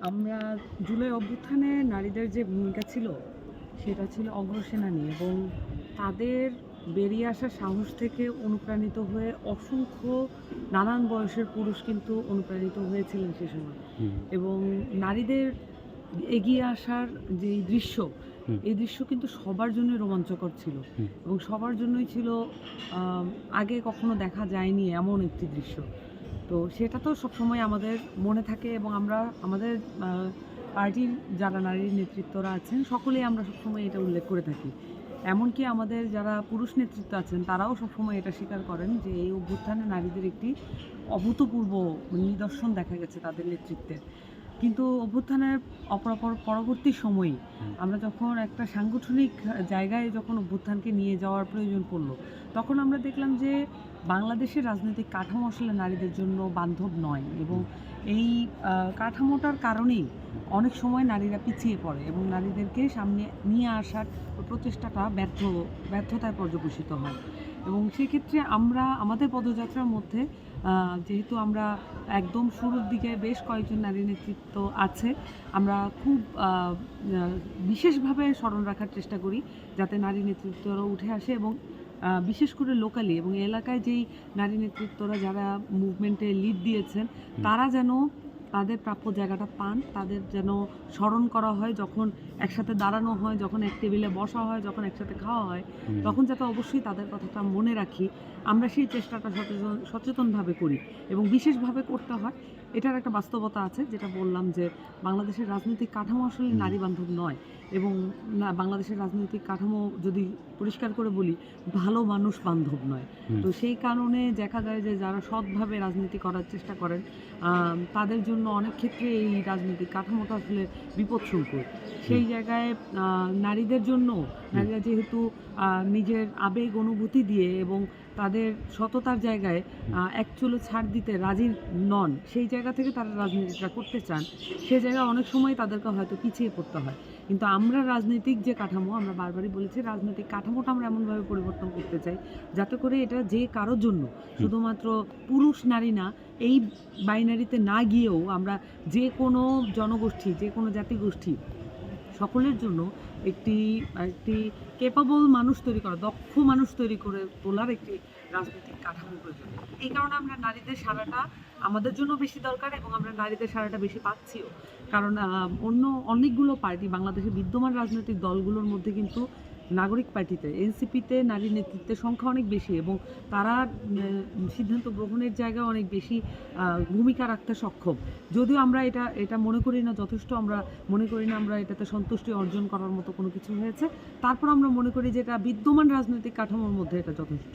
আমরা জুলাই অভ্যুত্থানে নারীদের যে ভূমিকা ছিল সেটা ছিল অগ্রসেনানী এবং তাদের বেরিয়ে আসার সাহস থেকে অনুপ্রাণিত হয়ে অসংখ্য নানান বয়সের পুরুষ কিন্তু অনুপ্রাণিত হয়েছিলেন সে সময়। এবং নারীদের এগিয়ে আসার যে দৃশ্য এই দৃশ্য কিন্তু সবার জন্য রোমাঞ্চকর ছিল এবং সবার জন্যই ছিল আগে কখনো দেখা যায়নি এমন একটি দৃশ্য। তো সেটা তো সবসময় আমাদের মনে থাকে এবং আমরা আমাদের পার্টির যারা নারীর নেতৃত্বরা আছেন, সকলেই আমরা সবসময় এটা উল্লেখ করে থাকি। এমনকি আমাদের যারা পুরুষ নেতৃত্ব আছেন, তারাও সবসময় এটা স্বীকার করেন যে এই অভ্যুত্থানে নারীদের একটি অভূতপূর্ব নিদর্শন দেখা গেছে তাদের নেতৃত্বে। কিন্তু অভ্যুত্থানের অপরাপর পরবর্তী সময়ে আমরা যখন একটা সাংগঠনিক জায়গায় যখন অভ্যুত্থানকে নিয়ে যাওয়ার প্রয়োজন পড়ল তখন আমরা দেখলাম যে বাংলাদেশের রাজনৈতিক কাঠামো আসলে নারীদের জন্য বান্ধব নয় এবং এই কাঠামোটার কারণেই অনেক সময় নারীরা পিছিয়ে পড়ে এবং নারীদেরকে সামনে নিয়ে আসার প্রচেষ্টাটা ব্যর্থ ব্যর্থতায় পর্যবেসিত হয়। এবং সেক্ষেত্রে আমরা আমাদের পদযাত্রার মধ্যে যেহেতু আমরা একদম শুরুর দিকে বেশ কয়েকজন নারী নেতৃত্ব আছে আমরা খুব বিশেষভাবে স্মরণ রাখার চেষ্টা করি যাতে নারী নেতৃত্বরা উঠে আসে এবং বিশেষ করে লোকালি এবং এলাকায় যেই নারী নেতৃত্বরা যারা মুভমেন্টে লিড দিয়েছেন তারা যেন তাদের প্রাপ্য জায়গাটা পান তাদের যেন স্মরণ করা হয় যখন একসাথে দাঁড়ানো হয় যখন এক টেবিলে বসা হয় যখন একসাথে খাওয়া হয় তখন যাতে অবশ্যই তাদের কথাটা মনে রাখি। আমরা সেই চেষ্টাটা সচেতন সচেতনভাবে করি এবং বিশেষভাবে করতে হয়। এটার একটা বাস্তবতা আছে যেটা বললাম যে বাংলাদেশের রাজনৈতিক কাঠামো আসলে নারী বান্ধব নয় এবং না বাংলাদেশের রাজনৈতিক কাঠামো যদি পরিষ্কার করে বলি ভালো মানুষ বান্ধব নয়। তো সেই কারণে দেখা যায় যে যারা সৎভাবে রাজনীতি করার চেষ্টা করেন তাদের জন্য অনেক ক্ষেত্রে এই রাজনৈতিক কাঠামোটা আসলে বিপদসংকুল। সেই জায়গায় নারীদের জন্য নারীরা যেহেতু নিজের আবেগ অনুভূতি দিয়ে এবং তাদের সততার জায়গায় আহ, এক চুলো ছাড় দিতে রাজি নন সেই জায়গা থেকে তারা রাজনীতিটা করতে চান। সে জায়গায় অনেক সময় তাদেরকে হয়তো পিছিয়ে পড়তে হয়। কিন্তু আমরা রাজনৈতিক যে কাঠামো আমরা বারবারই বলেছি রাজনৈতিক কাঠামোটা আমরা এমনভাবে পরিবর্তন করতে চাই যাতে করে এটা যে কারোর জন্য শুধুমাত্র পুরুষ নারী না এই বাইনারিতে না গিয়েও আমরা যে কোনো জনগোষ্ঠী যে কোনো জাতিগোষ্ঠী সকলের জন্য একটি একটি কেপাবল মানুষ তৈরি করা দক্ষ মানুষ তৈরি করে তোলার একটি রাজনৈতিক কাঠামো প্রয়োজন। এই কারণে আমরা নারীদের সারাটা আমাদের জন্য বেশি দরকার এবং আমরা নারীদের সারাটা বেশি পাচ্ছিও। কারণ অন্য অনেকগুলো পার্টি বাংলাদেশে বিদ্যমান রাজনৈতিক দলগুলোর মধ্যে কিন্তু নাগরিক পার্টিতে, এনসিপিতে নারী নেতৃত্বের সংখ্যা অনেক বেশি এবং তারা সিদ্ধান্ত গ্রহণের জায়গায় অনেক বেশি ভূমিকা রাখতে সক্ষম। যদিও আমরা এটা এটা মনে করি না, যথেষ্ট আমরা মনে করি না আমরা এটাতে সন্তুষ্টি অর্জন করার মতো কোনো কিছু হয়েছে। তারপর আমরা মনে করি যে এটা বিদ্যমান রাজনৈতিক কাঠামোর মধ্যে এটা যথেষ্ট।